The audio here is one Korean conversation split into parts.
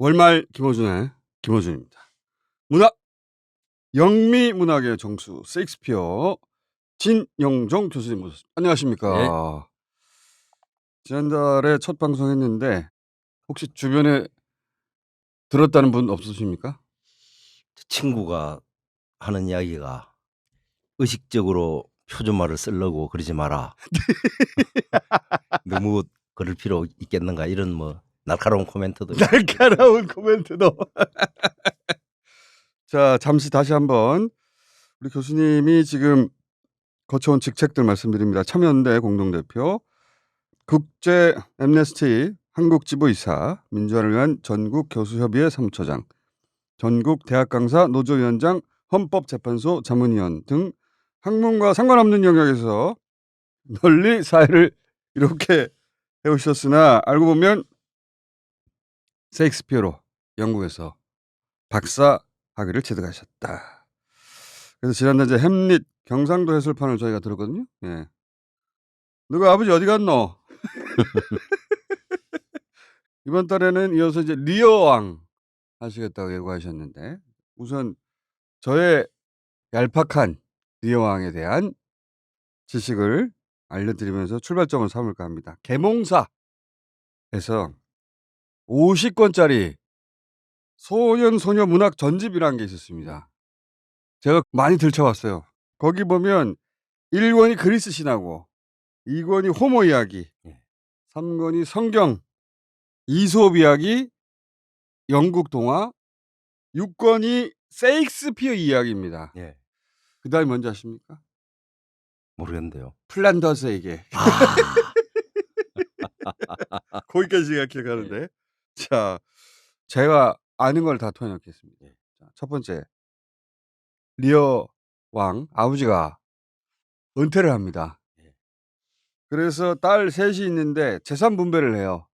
월말 김호준의 김호준입니다. 문학 영미 문학의 정수 세익스피어 진영종 교수님 모셨습니다. 안녕하십니까? 지난달에 첫 방송했는데 혹시 주변에 들었다는 분 없으십니까? 친구가 하는 이야기가 의식적으로 표준말을 쓰려고 그러지 마라. 너무 그럴 필요 있겠는가 이런 뭐 날카로운 코멘트도. 날카로운 코멘트도. 자, 잠시 다시 한번 우리 교수님이 지금 거쳐온 직책들 말씀드립니다. 참여연대 공동대표, 국제 엠네스티 한국지부이사, 민주화를 위한 전국 교수협의회 사무처장, 전국 대학 강사 노조위원장, 헌법재판소 자문위원 등 학문과 상관없는 영역에서 널리 사회를 이렇게 해오셨으나 알고 보면 세익스피어로 영국에서 박사 학위를 취득하셨다. 그래서 지난달 이제 햄릿 경상도 해설판을 저희가 들었거든요. 예. 누가 아버지 어디 갔노? 이번 달에는 이어서 이제 리어 왕 하시겠다고 예고하셨는데 우선 저의 얄팍한 리어 왕에 대한 지식을 알려드리면서 출발점을 삼을까 합니다. 계몽사에서 50권짜리 소년 소녀 문학 전집이라는 게 있었습니다. 제가 많이 들춰왔어요. 거기 보면 1권이 그리스 신화고 2권이 호모 이야기, 예. 3권이 성경, 이솝 이야기, 영국 동화, 6권이 세익스피어 이야기입니다. 예, 그 다음에 뭔지 아십니까? 모르겠는데요. 플란더스에게. 아, 거기까지 제가 기억하는데. 자, 제가 아는 걸 다 토해놓겠습니다. 예. 자, 첫 번째. 리어 왕, 아버지가 은퇴를 합니다. 예. 그래서 딸 셋이 있는데 재산 분배를 해요.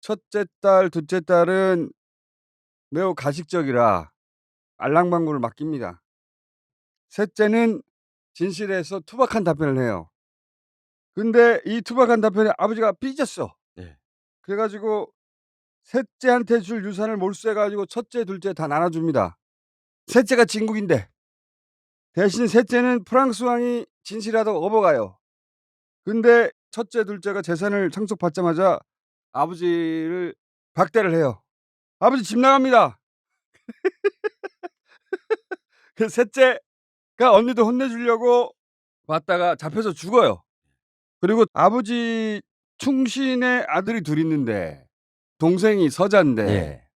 첫째 딸, 둘째 딸은 매우 가식적이라 알랑방구를 맡깁니다. 셋째는 진실에서 투박한 답변을 해요. 근데 이 투박한 답변에 아버지가 삐졌어. 네. 그래가지고 셋째한테 줄 유산을 몰수해가지고 첫째, 둘째 다 나눠줍니다. 셋째가 진국인데 대신 셋째는 프랑스 왕이 진실하다고 업어가요. 근데 첫째, 둘째가 재산을 상속받자마자 아버지를 박대를 해요. 아버지 집 나갑니다. 그 셋째가 언니도 혼내주려고 왔다가 잡혀서 죽어요. 그리고 아버지 충신의 아들이 둘 있는데 동생이 서자인데 예,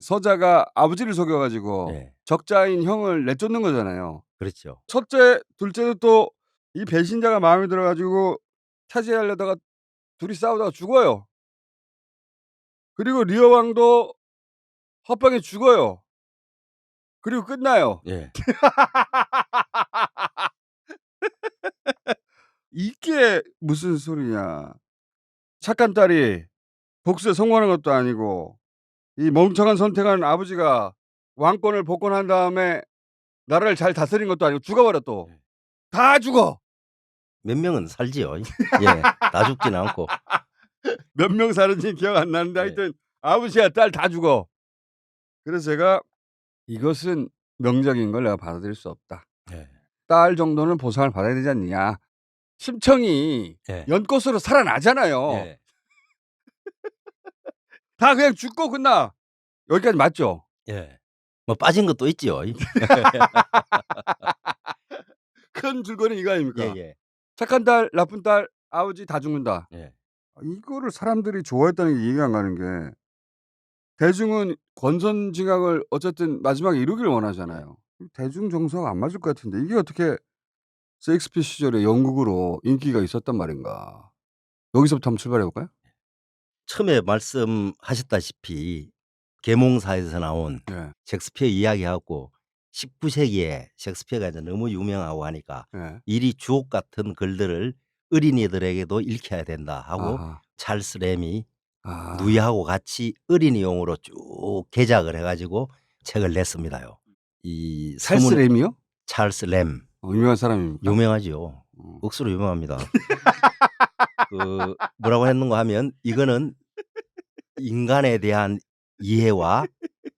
서자가 아버지를 속여가지고 예, 적자인 형을 내쫓는 거잖아요. 그렇죠. 첫째, 둘째도 또 이 배신자가 마음에 들어가지고 차지하려다가 둘이 싸우다가 죽어요. 그리고 리어 왕도 헛방에 죽어요. 그리고 끝나요. 예, 이게 무슨 소리냐. 착한 딸이 복수에 성공하는 것도 아니고 이 멍청한 선택한 아버지가 왕권을 복권한 다음에 나라를 잘 다스린 것도 아니고 죽어버려 또. 네. 다 죽어. 몇 명은 살지요. 예, 다 죽진 않고. 몇 명 사는지 기억 안 나는데 네. 하여튼 아버지와 딸다 죽어. 그래서 제가 이것은 명작인 걸 내가 받아들일 수 없다. 예, 딸 정도는 보상을 받아야 되지 않느냐. 심청이 예, 연꽃으로 살아나잖아요. 예, 다 그냥 죽고 끝나. 여기까지 맞죠? 예. 뭐 빠진 것도 있지요. 큰 줄거리 이거 아닙니까? 예, 예, 착한 딸, 나쁜 딸, 아버지 다 죽는다. 예, 이거를 사람들이 좋아했다는 게 이해가 안 가는 게 대중은 권선징악을 어쨌든 마지막에 이루기를 원하잖아요. 대중 정서가 안 맞을 것 같은데 이게 어떻게 세익스피어 시절에 영국으로 인기가 있었단 말인가? 여기서부터 한번 출발해 볼까요? 처음에 말씀하셨다시피 계몽사에서 나온 네. 셰익스피어 이야기하고 19세기에 셰익스피어가 이제 너무 유명하고 하니까 네. 이리 주옥 같은 글들을 어린이들에게도 읽혀야 된다 하고 아하. 찰스 램이 아. 누이하고 같이 어린이용으로 쭉 개작을 해가지고 책을 냈습니다요. 이 찰스 서문- 램이요? 찰스 램 어, 유명한 사람입니까? 유명하지요. 어. 억수로 유명합니다. 그 뭐라고 했는가 하면 이거는 인간에 대한 이해와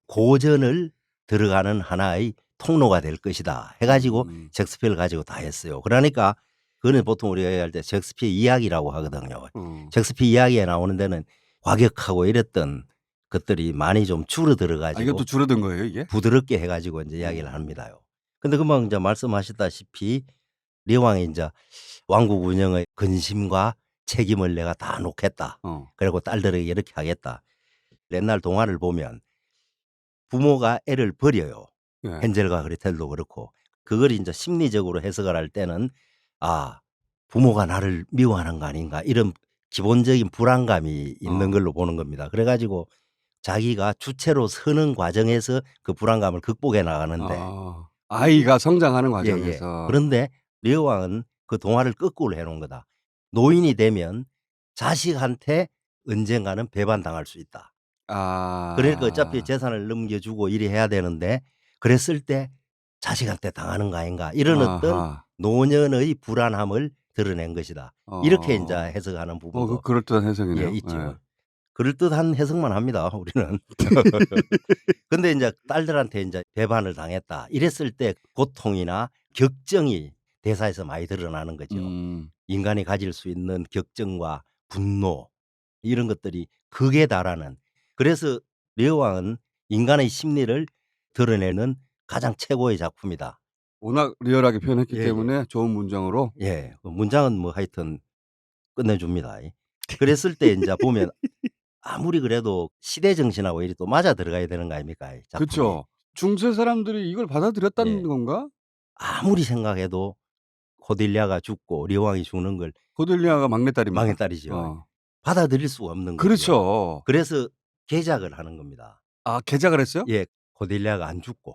고전을 들어가는 하나의 통로가 될 것이다. 해가지고 음. 셰익스피어를 가지고 다 했어요. 그러니까 그거는 보통 우리가 얘기할 때 셰익스피어 이야기라고 하거든요. 어. 셰익스피어 이야기에 나오는 데는 과격하고 이랬던 것들이 많이 좀 줄어들어 아, 가지고 또 줄어든 거예요, 이게? 부드럽게 해가지고 이제 이야기를 합니다요. 근데 금방 이제 말씀하셨다시피 리왕이 이제 왕국 운영의 근심과 책임을 내가 다 놓겠다. 어. 그리고 딸들에게 이렇게 하겠다. 옛날 동화를 보면 부모가 애를 버려요. 예. 헨젤과 그레텔도 그렇고 그걸 이제 심리적으로 해석을 할 때는 아 부모가 나를 미워하는 거 아닌가 이런 기본적인 불안감이 있는 어. 걸로 보는 겁니다. 그래가지고 자기가 주체로 서는 과정에서 그 불안감을 극복해 나가는데 아, 아이가 성장하는 예, 예. 과정에서 그런데 리어 왕은 그 동화를 거꾸로 해놓은 거다. 노인이 되면 자식한테 언젠가는 배반당할 수 있다. 아. 그러니까 어차피 재산을 넘겨주고 이래 해야 되는데 그랬을 때 자식한테 당하는 거 아닌가 이런 어떤 아하. 노년의 불안함을 드러낸 것이다. 이렇게 어. 이제 해석하는 어, 부분도 그 그럴듯한 해석이네요. 예, 있죠. 예. 그럴듯한 해석만 합니다. 우리는. 근데 이제 딸들한테 이제 배반을 당했다. 이랬을 때 고통이나 격정이 대사에서 많이 드러나는 거죠. 음. 인간이 가질 수 있는 격정과 분노 이런 것들이 극에 달하는 그래서 레어왕은 인간의 심리를 드러내는 가장 최고의 작품이다. 워낙 리얼하게 표현했기 예, 예. 때문에 좋은 문장으로 예, 그 문장은 뭐 하여튼 끝내줍니다. 그랬을 때 이제 보면 아무리 그래도 시대 정신하고 이리 또 맞아 들어가야 되는 거 아닙니까? 그렇죠. 중세 사람들이 이걸 받아들였다는 예. 건가? 아무리 생각해도 코딜리아가 죽고 리왕이 죽는 걸 코델리아가 막내딸입니다. 막내딸이죠. 어. 받아들일 수가 없는 거죠. 그렇죠. 그래서 개작을 하는 겁니다. 아, 개작을 했어요? 예, 코딜리아가 안 죽고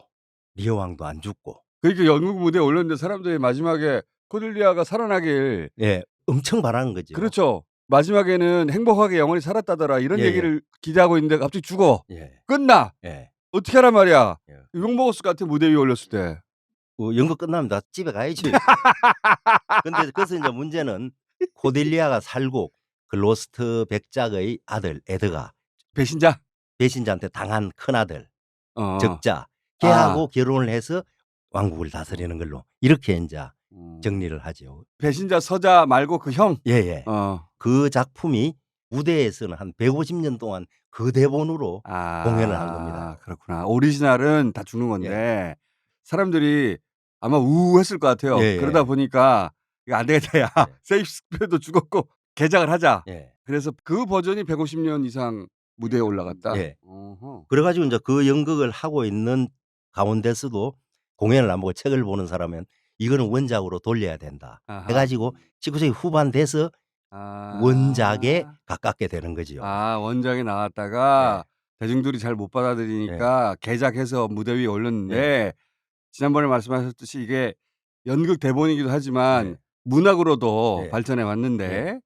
리어왕도 안 죽고 그러니까 연극 무대에 올렸는데 사람들이 마지막에 코델리아가 살아나길 예, 엄청 바라는 거죠. 그렇죠. 마지막에는 행복하게 영원히 살았다더라 이런 예, 예. 얘기를 기대하고 있는데 갑자기 죽어. 예, 끝나. 예. 어떻게 하란 말이야. 예. 욕 먹었을 것 같아 무대 위에 올렸을 때. 그 연극 끝나면 다 집에 가야지. 근데 그래서 이제 문제는 코딜리아가 살고 그 로스트 백작의 아들 에드가 배신자. 배신자한테 당한 큰 아들 어. 적자 걔하고 결혼을 해서 왕국을 다스리는 걸로 이렇게 이제 음. 정리를 하죠. 배신자 서자 말고 그 형. 예, 예. 어. 그 작품이 무대에서는 한 150년 동안 그 대본으로 아, 공연을 한 겁니다. 그렇구나. 오리지널은 다 죽는 건데 사람들이 아마 우했을 것 같아요. 예, 예. 그러다 보니까 이거 안 되겠다. 야. 예. 세익스피어도 죽었고 개작을 하자. 예. 그래서 그 버전이 150년 이상 무대에 올라갔다. 예. 어허. 그래가지고 이제 그 연극을 하고 있는 가운데서도 공연을 안 보고 책을 보는 사람은 이거는 원작으로 돌려야 된다. 아하. 해가지고 19세기 후반 돼서 아. 원작에 가깝게 되는 거지요. 아 원작이 나왔다가 대중들이 잘 못 받아들이니까 개작해서 무대 위에 올렸는데 지난번에 말씀하셨듯이 이게 연극 대본이기도 하지만 네. 문학으로도 네. 발전해 왔는데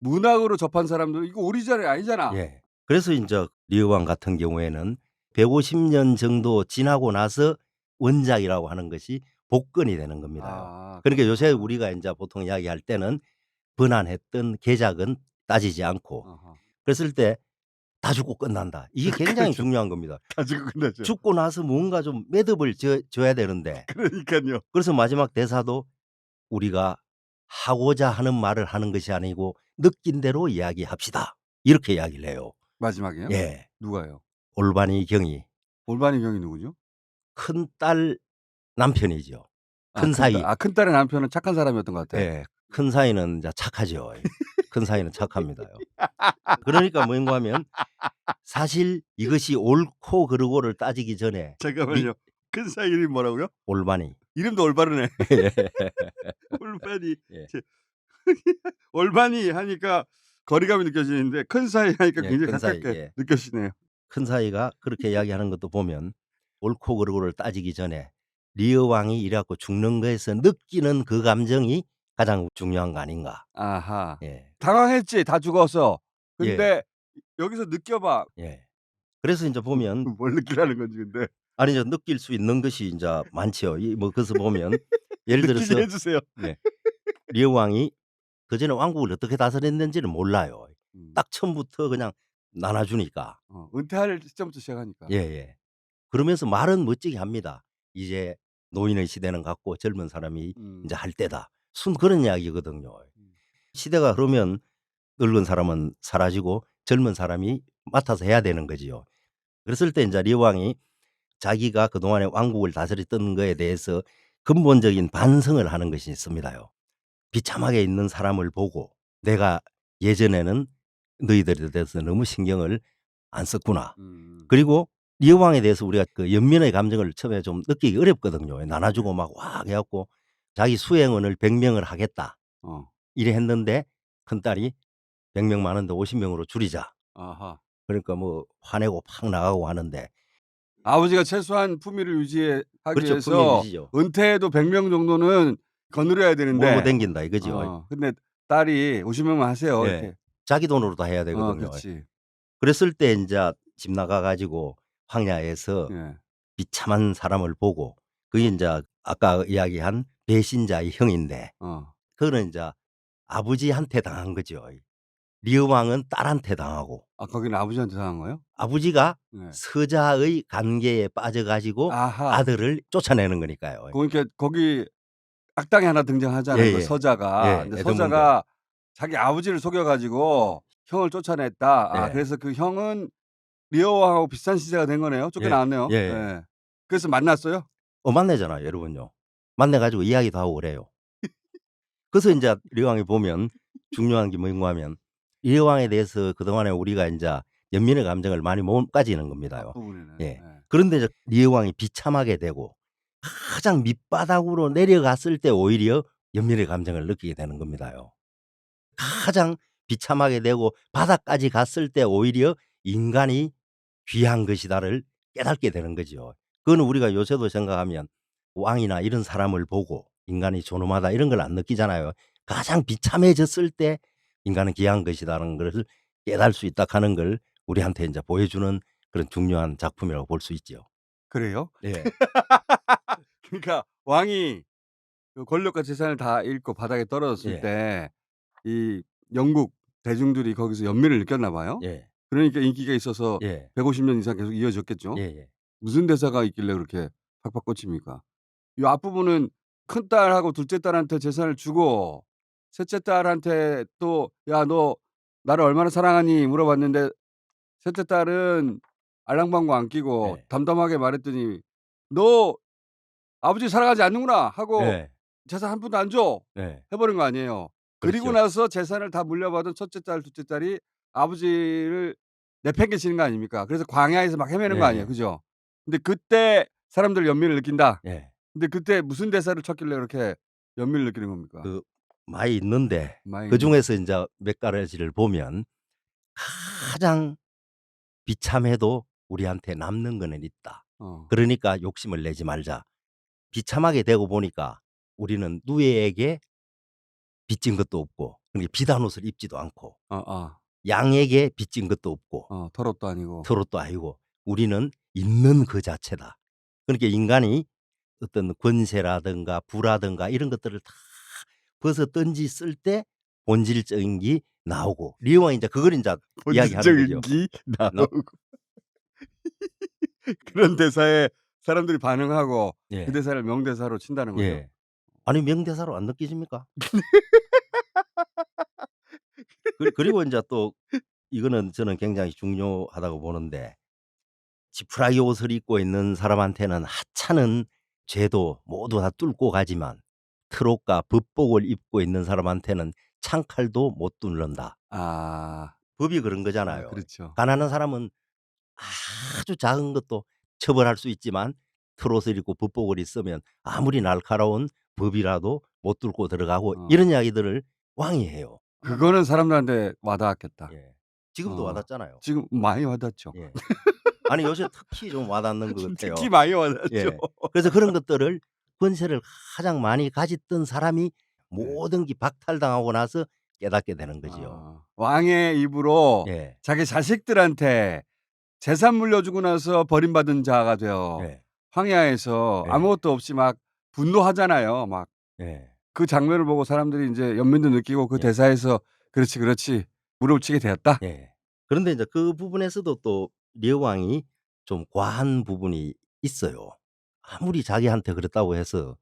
문학으로 접한 사람들 이거 오리지널이 아니잖아. 예. 그래서 이제 리어왕 같은 경우에는 150년 정도 지나고 나서 원작이라고 하는 것이 복권이 되는 겁니다. 아, 그러니까 요새 우리가 이제 보통 이야기할 때는 번안했던 개작은 따지지 않고 어허. 그랬을 때 다 죽고 끝난다. 이게 굉장히 그렇죠. 중요한 겁니다. 가지고 끝나죠. 죽고 나서 뭔가 좀 매듭을 져, 줘야 되는데 그러니까요. 그래서 마지막 대사도 우리가 하고자 하는 말을 하는 것이 아니고 느낀 대로 이야기합시다. 이렇게 이야기를 해요. 마지막에요? 예. 누가요? 올바니 경이 올바니 경이 누구죠? 큰 딸 남편이죠. 아, 큰 사이. 딸. 아, 큰 딸의 남편은 착한 사람이었던 것 같아요. 예. 큰 사이는 이제 착하죠. 큰 사이는 착합니다요. 그러니까 뭔가 하면 사실 이것이 옳고 그르고를 따지기 전에 잠깐만요. 큰 사이 이름이 뭐라고요? 올바니. 이름도 올바르네. 올바니. 예. 제- 올바니 하니까 거리감이 느껴지는데 큰 사이 하니까 예, 굉장히 큰 사이, 가깝게 예. 느껴지네요. 큰 사이가 그렇게 이야기하는 것도 보면 옳고 그르고를 따지기 전에 리어 왕이 이래갖고 죽는 거에서 느끼는 그 감정이 가장 중요한 거 아닌가. 아하. 예. 당황했지. 다 죽었어. 근데 여기서 느껴봐. 예. 그래서 이제 보면 뭘 느끼라는 건지 근데 아니 이제 느낄 수 있는 것이 이제 많죠. 이뭐 그래서 보면 예를 느끼게 들어서 해 주세요. 리어 왕이 그 전에 왕국을 어떻게 다스렸는지는 몰라요. 음. 딱 처음부터 그냥 나눠 주니까. 어, 은퇴할 시점부터 시작하니까. 예, 예. 그러면서 말은 멋지게 합니다. 이제 노인의 시대는 갔고 젊은 사람이 음. 이제 할 때다. 순 그런 이야기거든요. 음. 시대가 흐르면 늙은 사람은 사라지고 젊은 사람이 맡아서 해야 되는 거지요. 그랬을 때 이제 리왕이 자기가 그동안에 왕국을 다스렸던 거에 대해서 근본적인 반성을 하는 것이 있습니다요. 비참하게 있는 사람을 보고 내가 예전에는 너희들에 대해서 너무 신경을 안 썼구나. 음. 그리고 리어왕에 대해서 우리가 그 연민의 감정을 처음에 좀 느끼기 어렵거든요. 나눠주고 막 와 해갖고 자기 수행원을 100명을 하겠다. 어. 이래 했는데 큰딸이 100명 많은데 50명으로 줄이자. 아하. 그러니까 뭐 화내고 팍 나가고 하는데 아버지가 최소한 품위를 유지하기 그렇죠. 위해서. 은퇴해도 100명 정도는 거느려야 되는데. 몰고 댕긴다 이거죠. 어, 근데 딸이 50명만 하세요. 예. 이렇게. 자기 돈으로 다 해야 어, 되거든요. 그렇지. 그랬을 때 이제 집 나가 가지고 황야에서 예. 비참한 사람을 보고 그게 이제 아까 이야기한 배신자의 형인데 어. 그거는 이제 아버지한테 당한 거죠. 리어 왕은 딸한테 당하고 아, 거기는 아버지한테 당한 거예요? 아버지가 네. 서자의 관계에 빠져가지고 아하. 아들을 쫓아내는 거니까요. 그러니까 거기 악당이 하나 등장하잖아요. 예, 그 예. 서자가. 예, 근데 에드문드. 서자가 자기 아버지를 속여가지고 형을 쫓아냈다. 아, 예. 그래서 그 형은 리어왕하고 비슷한 시대가 된 거네요. 쫓겨나왔네요. 예, 예. 그래서 만났어요? 어 만나잖아요, 여러분요. 만나가지고 이야기도 하고 그래요. 그래서 이제 리어왕이 보면 중요한 게 뭔가 하면 리어왕에 대해서 그동안에 우리가 이제 연민의 감정을 많이 못 가지는 겁니다요. 앞부분에는. 예. 그런데 이제 리어왕이 비참하게 되고 가장 밑바닥으로 내려갔을 때 오히려 연민의 감정을 느끼게 되는 겁니다요. 가장 비참하게 되고 바닥까지 갔을 때 오히려 인간이 귀한 것이다를 깨닫게 되는 거죠. 그건 우리가 요새도 생각하면 왕이나 이런 사람을 보고 인간이 존엄하다 이런 걸 안 느끼잖아요. 가장 비참해졌을 때 인간은 귀한 것이다라는 것을 깨달을 수 있다 하는 걸 우리한테 이제 보여주는 그런 중요한 작품이라고 볼 수 있죠. 그래요? 예. 그러니까 왕이 그 권력과 재산을 다 잃고 바닥에 떨어졌을 예. 때 이 영국 대중들이 거기서 연민을 느꼈나 봐요. 예. 그러니까 인기가 있어서 예. 150년 이상 계속 이어졌겠죠. 예. 예. 무슨 대사가 있길래 그렇게 팍팍 꽂힙니까? 이 앞부분은 큰 딸하고 둘째 딸한테 재산을 주고 셋째 딸한테 또 야 너 나를 얼마나 사랑하니 물어봤는데 셋째 딸은 알랑방구 안 끼고 네. 담담하게 말했더니 너 아버지 사랑하지 않는구나 하고 예. 재산 한 푼도 안줘 예. 해버린 거 아니에요. 그리고 그렇죠. 나서 재산을 다 물려받은 첫째 딸, 둘째 딸이 아버지를 내팽개치는 거 아닙니까? 그래서 광야에서 막 헤매는 거 예, 아니에요, 예. 그죠? 근데 그때 사람들 연민을 느낀다. 예. 근데 그때 무슨 대사를 쳤길래 그렇게 연민을 느끼는 겁니까? 그 많이 있는데 많이 그 중에서 이제 몇 가지를 보면 가장 비참해도 우리한테 남는 거는 있다. 어. 그러니까 욕심을 내지 말자. 비참하게 되고 보니까 우리는 누에에게 빚진 것도 없고 그러니까 비단 옷을 입지도 않고 어, 어, 양에게 빚진 것도 없고 어, 털옷도 아니고. 털옷도 아니고 우리는 있는 그 자체다. 그러니까 인간이 어떤 권세라든가 부라든가 이런 것들을 다 벗어 던지 쓸 때 본질적인 게 나오고 리오왕이 이제 그걸 이제 이야기하는 거죠. 기 나오고. 그런 대사에 사람들이 반응하고 예. 그 대사를 명대사로 친다는 거죠. 예. 아니 명대사로 안 느끼십니까? 그- 그리고 이제 또 이거는 저는 굉장히 중요하다고 보는데 지푸라기 옷을 입고 있는 사람한테는 하찮은 죄도 모두 다 뚫고 가지만 트롯과 법복을 입고 있는 사람한테는 창칼도 못 뚫는다. 아, 법이 그런 아, 거잖아요. 그렇죠. 가난한 사람은 아주 작은 것도 처벌할 수 있지만 트롯을 입고 법복을 입으면 아무리 날카로운 법이라도 못 뚫고 들어가고 어. 이런 이야기들을 왕이 해요. 그거는 사람들한테 와닿았겠다. 예. 지금도 어. 와닿잖아요. 지금 많이 와닿죠. 예. 아니 요새 특히 좀 와닿는 것 같아요. 특히 많이 와닿죠. 예. 그래서 그런 것들을 권세를 가장 많이 가졌던 사람이 모든 게 박탈당하고 나서 깨닫게 되는 거지요. 아, 왕의 입으로 예. 자기 자식들한테 재산 물려주고 나서 버림받은 자가 되어 예. 황야에서 예. 아무것도 없이 막 분노하잖아요. 막 그 예. 장면을 보고 사람들이 이제 연민도 느끼고 그 예. 대사에서 그렇지 그렇지 무릎을 치게 되었다. 예. 그런데 인제 그 부분에서도 또 려왕이 좀 과한 부분이 있어요. 아무리 자기한테 그랬다고 해서